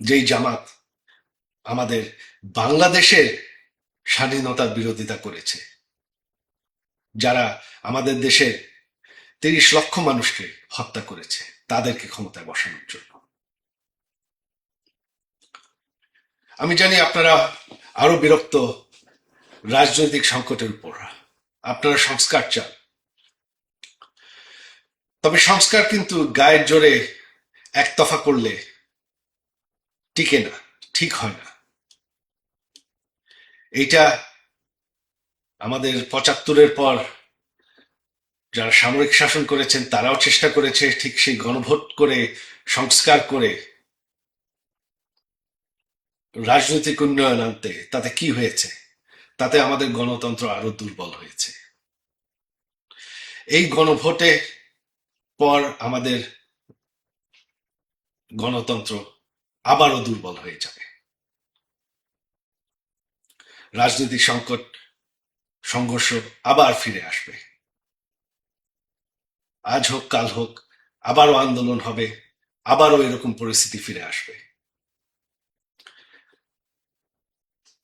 যেই জামাত আমাদের বাংলাদেশের স্বাধীনতার বিরোধিতা করেছে, যারা আমাদের দেশের তিরিশ লক্ষ মানুষকে হত্যা করেছে, তাদেরকে ক্ষমতায় বসানোর জন্য। আমি জানি আপনারা আরও বিরক্ত রাজনৈতিক সংকটের উপর, আপনারা সংস্কার চান। তবে সংস্কার কিন্তু গায়ের জোরে একতফা করলে টিকে না, ঠিক হয় না। এইটা আমাদের পঁচাত্তরের পর যারা সামরিক শাসন করেছেন, তারাও চেষ্টা করেছে ঠিক সেই গণভোট করে, সংস্কার করে রাজনৈতিক উন্নয়ন আনতে। তাতে কি হয়েছে? তাতে আমাদের গণতন্ত্র আরও দুর্বল হয়েছে। এই গণভোটে পর আমাদের গণতন্ত্র আবারও দুর্বল হয়ে যাবে। রাজনৈতিক সংকট, সংঘর্ষ আবার ফিরে আসবে। আজ হোক, কাল হোক, আবারও আন্দোলন হবে, আবারও এরকম পরিস্থিতি ফিরে আসবে।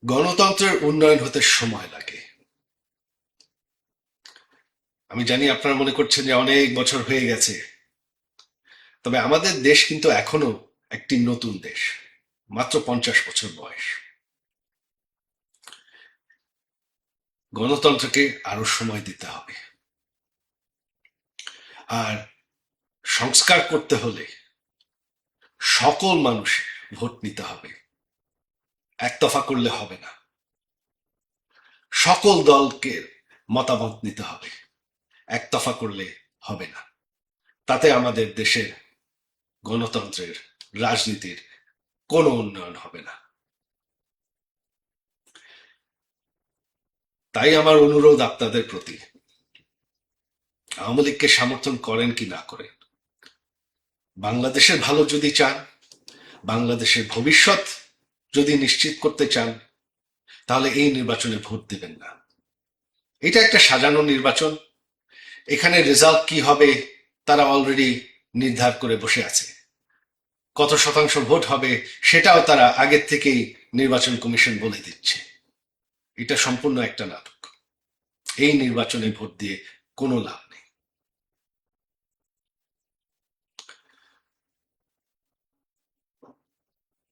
গণতন্ত্রের উন্নয়ন হতে সময় লাগে। আমি জানি আপনারা মনে করছেন যে অনেক বছর হয়ে গেছে, তবে আমাদের দেশ কিন্তু এখনও একটি নতুন দেশ, মাত্র পঞ্চাশ বছর বয়স। গণতন্ত্রকে আরও সময় দিতে হবে। আর সংস্কার করতে হলে সকল মানুষের ভোট নিতে হবে। একতফা করলে হবে না। সকল দলকে মতামত নিতে হবে। একতফা করলে হবে না। তাতে আমাদের দেশের গণতন্ত্রের রাজনীতির কোনো উন্নয়ন হবে না। তাই আমার অনুরোধ আপনাদের প্রতি, আওয়ামী লীগকে সমর্থন করেন কি না করেন? বাংলাদেশের ভালো যদি চান, বাংলাদেশের ভবিষ্যৎ যদি নিশ্চিত করতে চান, তাহলে এই নির্বাচনে ভোট দিবেন না। এটা একটা সাজানো নির্বাচন। এখানে রেজাল্ট কি হবে, তারা অলরেডি নির্ধার করে বসে আছে। কত শতাংশ ভোট হবে সেটাও তারা আগের থেকেই নির্বাচন কমিশন বলে দিচ্ছে। এটা সম্পূর্ণ একটা নাটক। এই নির্বাচনে ভোট দিয়ে কোনো লাভ নেই।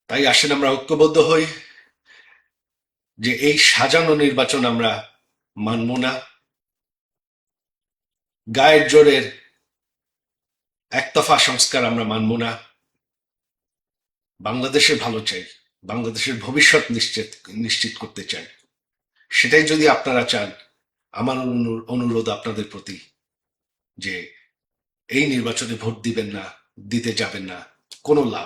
তাই আসেন আমরা ঐক্যবদ্ধ হই যে এই সাজানো নির্বাচন আমরা মানব না। গায়ের জোরের একতফা সংস্কার আমরা মানব না। বাংলাদেশের ভালো চাই, বাংলাদেশের ভবিষ্যৎ নিশ্চিত নিশ্চিত করতে চাই। সেটাই যদি আপনারা চান, আমার অনু- অনুরোধ আপনাদের প্রতি যে এই নির্বাচনে ভোট দিবেন না, দিতে যাবেন না, কোনো লাভ